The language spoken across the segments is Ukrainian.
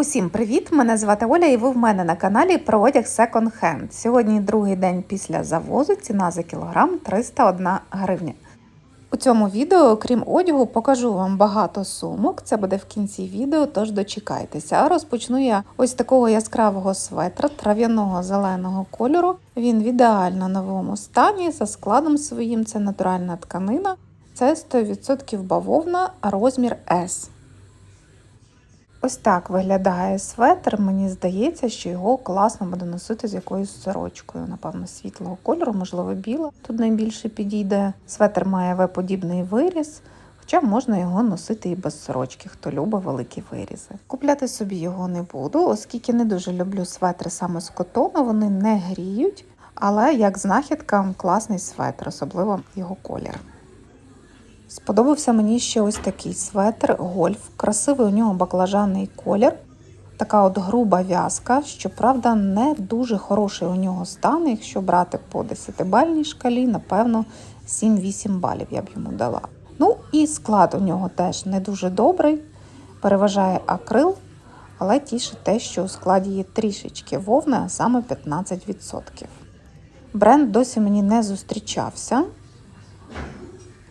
Усім привіт! Мене звати Оля, і ви в мене на каналі про одяг Second Hand. Сьогодні другий день після завозу. Ціна за кілограм 301 гривня. У цьому відео, крім одягу, покажу вам багато сумок. Це буде в кінці відео, тож дочекайтеся. А розпочну я ось такого яскравого светра трав'яного зеленого кольору. Він в ідеально новому стані за складом своїм. Це натуральна тканина. Це 100% бавовна, розмір S. Ось так виглядає светр. Мені здається, що його класно буде носити з якоюсь сорочкою, напевно, світлого кольору, можливо, біла. Тут найбільше підійде. Светр має В-подібний виріз, хоча можна його носити і без сорочки, хто любить великі вирізи. Купляти собі його не буду, оскільки не дуже люблю светри саме з котону, вони не гріють, але як знахідка класний светр, особливо його колір. Сподобався мені ще ось такий светр гольф. Красивий у нього баклажанний колір. Така от груба в'язка, щоправда, не дуже хороший у нього стан. Якщо брати по 10-бальній шкалі, напевно, 7-8 балів я б йому дала. Ну і склад у нього теж не дуже добрий, переважає акрил, але тішить те, що у складі є трішечки вовни, а саме 15%. Бренд досі мені не зустрічався.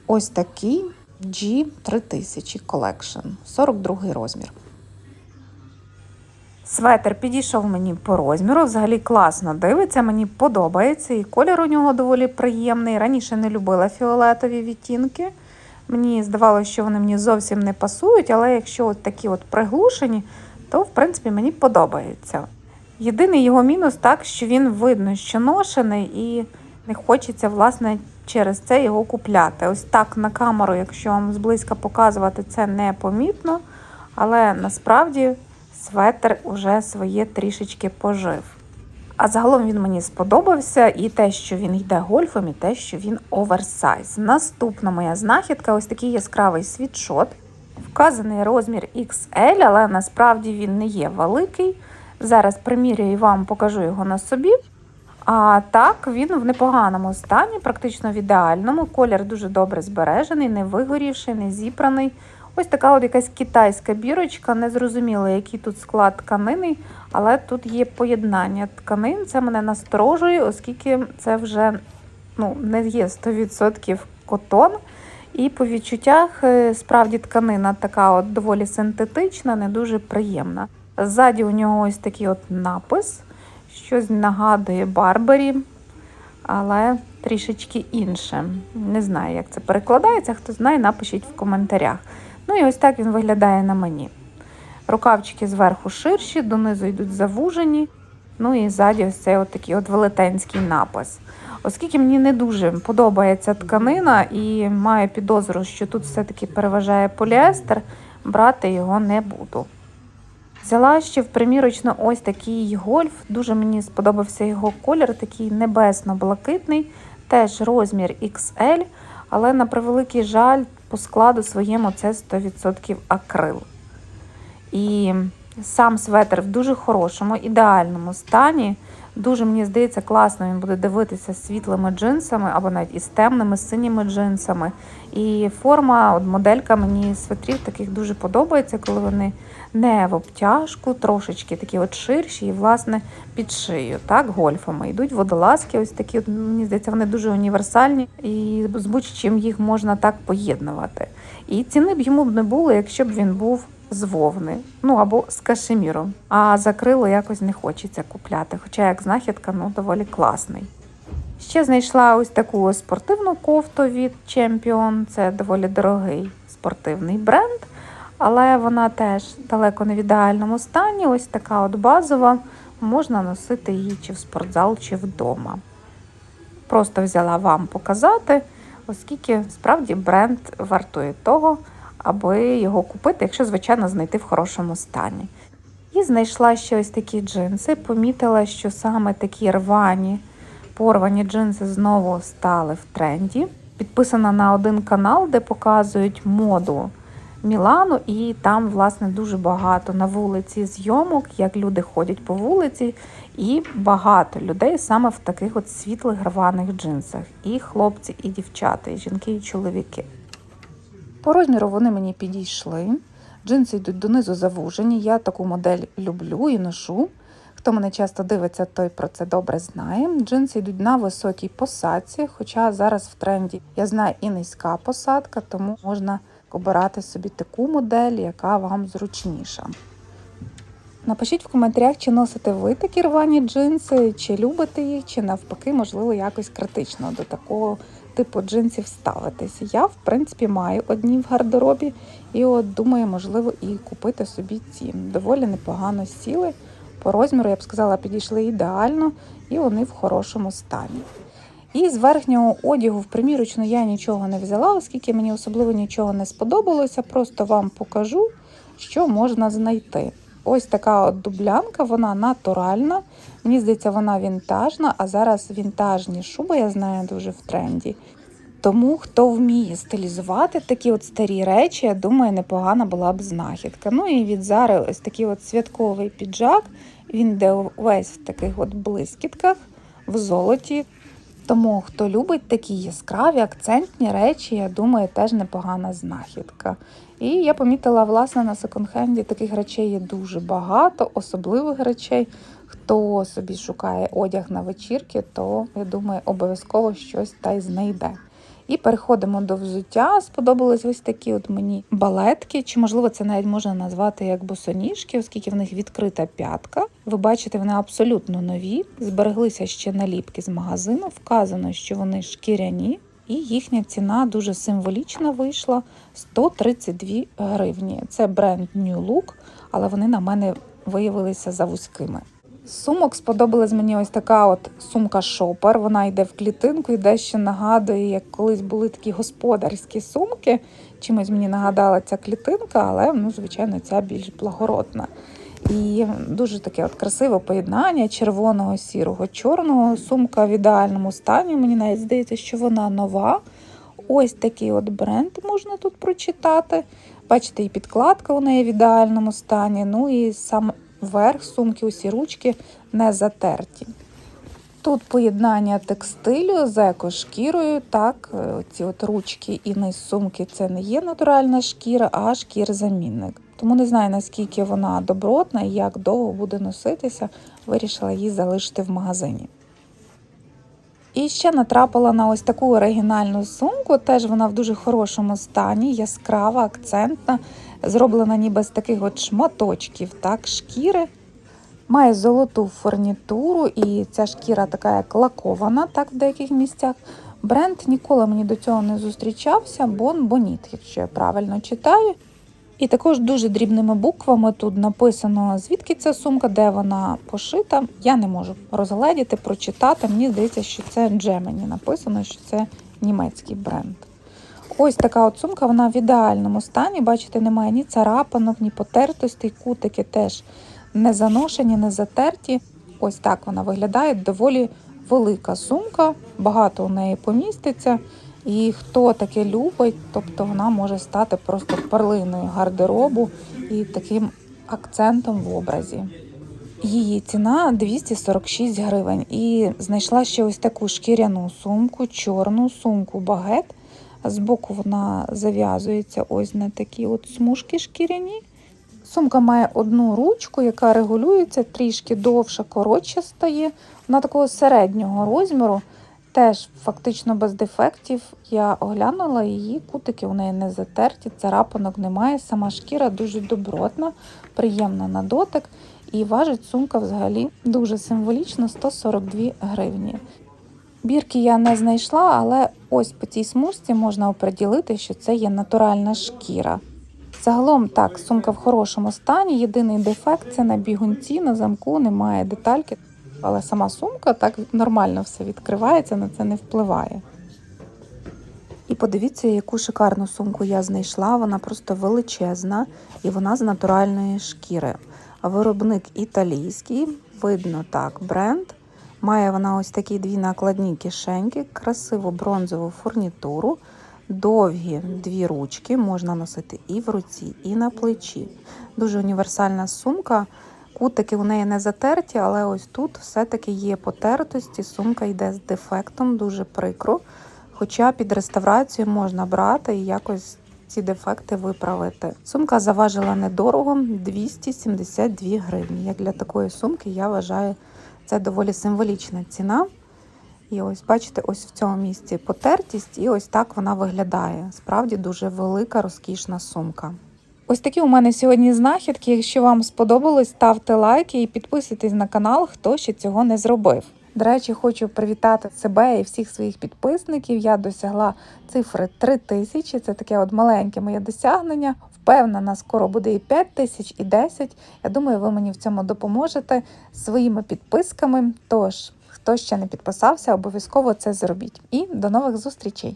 Ось такий G3000 Collection, 42 розмір. Светр підійшов мені по розміру, взагалі класно дивиться, мені подобається, і колір у нього доволі приємний. Раніше не любила фіолетові відтінки. Мені здавалося, що вони мені зовсім не пасують, але якщо от такі от приглушені, то в принципі мені подобається. Єдиний його мінус так, що він видно, що ношений, і не хочеться, власне, через це його купляти. Ось так на камеру, якщо вам зблизька показувати, це непомітно, але насправді светр уже своє трішечки пожив. А загалом він мені сподобався і те, що він йде гольфом, і те, що він оверсайз. Наступна моя знахідка ось такий яскравий світшот. Вказаний розмір XL, але насправді він не є великий. Зараз примірюю і вам покажу його на собі. А так, він в непоганому стані, практично в ідеальному. Колір дуже добре збережений, не вигорівший, не зіпраний. Ось така от якась китайська бірочка, не зрозуміло, який тут склад тканини, але тут є поєднання тканин. Це мене насторожує, оскільки це вже ну, не є 100% котон. І по відчуттях е, справді тканина така от доволі синтетична, не дуже приємна. Ззаді у нього ось такий от напис. Щось нагадує Барбарі, але трішечки інше. Не знаю, як це перекладається. Хто знає, напишіть в коментарях. Ну і ось так він виглядає на мені. Рукавчики зверху ширші, донизу йдуть завужені. Ну і ззаді ось цей от такий от велетенський напис. Оскільки мені не дуже подобається тканина і маю підозру, що тут все-таки переважає поліестер, брати його не буду. Взяла ще в примірочно ось такий гольф. Дуже мені сподобався його колір, такий небесно-блакитний, теж розмір XL, але на превеликий жаль, по складу своєму це 100% акрил. І сам светр в дуже хорошому, ідеальному стані. Дуже, мені здається, класно він буде дивитися світлими джинсами або навіть із темними синіми джинсами. І форма, от моделька мені светрів таких дуже подобається, коли вони не в обтяжку, трошечки такі от ширші і, власне, під шию, так, гольфами. Йдуть водолазки, ось такі, от, мені здається, вони дуже універсальні і з будь-чим їх можна так поєднувати. І ціни б йому б не було, якщо б він був з вовни, ну або з кашеміром. А закрило якось не хочеться купляти, хоча як знахідка ну, доволі класний. Ще знайшла ось таку спортивну кофту від Champion. Це доволі дорогий спортивний бренд, але вона теж далеко не в ідеальному стані. Ось така от базова. Можна носити її чи в спортзал, чи вдома. Просто взяла вам показати, оскільки справді бренд вартує того аби його купити, якщо, звичайно, знайти в хорошому стані. І знайшла ще ось такі джинси. Помітила, що саме такі рвані, порвані джинси знову стали в тренді. Підписана на один канал, де показують моду Мілану, і там, власне, дуже багато на вулиці зйомок, як люди ходять по вулиці, і багато людей саме в таких от світлих рваних джинсах. І хлопці, і дівчата, і жінки, і чоловіки. По розміру вони мені підійшли. Джинси йдуть донизу завужені. Я таку модель люблю і ношу. Хто мене часто дивиться, той про це добре знає. Джинси йдуть на високій посадці, хоча зараз в тренді я знаю і низька посадка, тому можна обирати собі таку модель, яка вам зручніша. Напишіть в коментарях, чи носите ви такі рвані джинси, чи любите їх, чи навпаки, можливо, якось критично до такого типу джинсів ставитися. Я, в принципі, маю одні в гардеробі, і от думаю, можливо, і купити собі ці. Доволі непогано сіли. По розміру, я б сказала, підійшли ідеально, і вони в хорошому стані. І з верхнього одягу в примірочну я нічого не взяла, оскільки мені особливо нічого не сподобалося. Просто вам покажу, що можна знайти. Ось така от дублянка, вона натуральна. Мені здається, вона вінтажна, а зараз вінтажні шуби, я знаю, дуже в тренді. Тому хто вміє стилізувати такі от старі речі, я думаю, непогана була б знахідка. Ну і від Зари ось такий от святковий піджак. Він йде весь в таких от блискітках, в золоті. Тому хто любить такі яскраві акцентні речі, я думаю, теж непогана знахідка. І я помітила, власне, на секонд-хенді таких речей є дуже багато, особливих речей. Хто собі шукає одяг на вечірки, то я думаю, обов'язково щось та й знайде. І переходимо до взуття. Сподобались ось такі от мені балетки, чи можливо це навіть можна назвати як босоніжки, оскільки в них відкрита п'ятка. Ви бачите, вони абсолютно нові, збереглися ще наліпки з магазину. Вказано, що вони шкіряні, і їхня ціна дуже символічна вийшла 132 гривні. Це бренд New Look, але вони на мене виявилися завузькими. Сумок сподобалась мені ось така от сумка шопер. Вона йде в клітинку і дещо нагадує, як колись були такі господарські сумки. Чимось мені нагадала ця клітинка, але ну, звичайно, ця більш благородна. І дуже таке от красиве поєднання червоного, сірого, чорного. Сумка в ідеальному стані. Мені навіть здається, що вона нова. Ось такий от бренд можна тут прочитати. Бачите, і підкладка у неї в ідеальному стані. Ну і сам верх сумки, усі ручки не затерті. Тут поєднання текстилю з екошкірою. Так, е, ці от ручки і низ сумки це не є натуральна шкіра, а шкір-замінник. Тому не знаю, наскільки вона добротна і як довго буде носитися, вирішила її залишити в магазині. І ще натрапила на ось таку оригінальну сумку. Теж вона в дуже хорошому стані, яскрава, акцентна, зроблена ніби з таких от шматочків, так, шкіри. Має золоту фурнітуру, і ця шкіра така як лакована, так в деяких місцях. Бренд ніколи мені до цього не зустрічався, Бон Боніт, якщо я правильно читаю. І також дуже дрібними буквами тут написано, звідки ця сумка, де вона пошита. Я не можу розгледіти, прочитати. Мені здається, що це Джемені написано, що це німецький бренд. Ось така от сумка, вона в ідеальному стані. Бачите, немає ні царапанок, ні потертостей, кутики теж не заношені, не затерті. Ось так вона виглядає. Доволі велика сумка, багато у неї поміститься. І хто таке любить, тобто вона може стати просто перлиною гардеробу і таким акцентом в образі. Її ціна 246 гривень. І знайшла ще ось таку шкіряну сумку, чорну сумку багет. Збоку вона зав'язується ось на такі от смужки шкіряні. Сумка має одну ручку, яка регулюється, трішки довша, коротша стає. Вона такого середнього розміру, теж фактично без дефектів. Я оглянула її, кутики у неї не затерті, царапинок немає. Сама шкіра дуже добротна, приємна на дотик. І важить сумка взагалі дуже символічно 142 гривні. Бірки я не знайшла, але ось по цій смужці можна оприділити, що це є натуральна шкіра. Загалом так, сумка в хорошому стані. Єдиний дефект це на бігунці, на замку немає детальки, але сама сумка так нормально все відкривається, на це не впливає. І подивіться, яку шикарну сумку я знайшла. Вона просто величезна і вона з натуральної шкіри. Виробник італійський, видно так, бренд. Має вона ось такі дві накладні кишеньки, красиву бронзову фурнітуру, довгі дві ручки, можна носити і в руці, і на плечі. Дуже універсальна сумка. Кутики у неї не затерті, але ось тут все-таки є потертості. Сумка йде з дефектом, дуже прикро. Хоча під реставрацію можна брати і якось ці дефекти виправити. Сумка заважила недорого 272 гривні. Як для такої сумки, я вважаю, це доволі символічна ціна. І ось бачите, ось в цьому місці потертість, і ось так вона виглядає. Справді дуже велика, розкішна сумка. Ось такі у мене сьогодні знахідки. Якщо вам сподобалось, ставте лайки і підписуйтесь на канал, хто ще цього не зробив. До речі, хочу привітати себе і всіх своїх підписників. Я досягла цифри 3 тисячі. Це таке от маленьке моє досягнення. Впевнена, скоро буде і 5 тисяч, і 10. Я думаю, ви мені в цьому допоможете своїми підписками. Тож, хто ще не підписався, обов'язково це зробіть. І до нових зустрічей!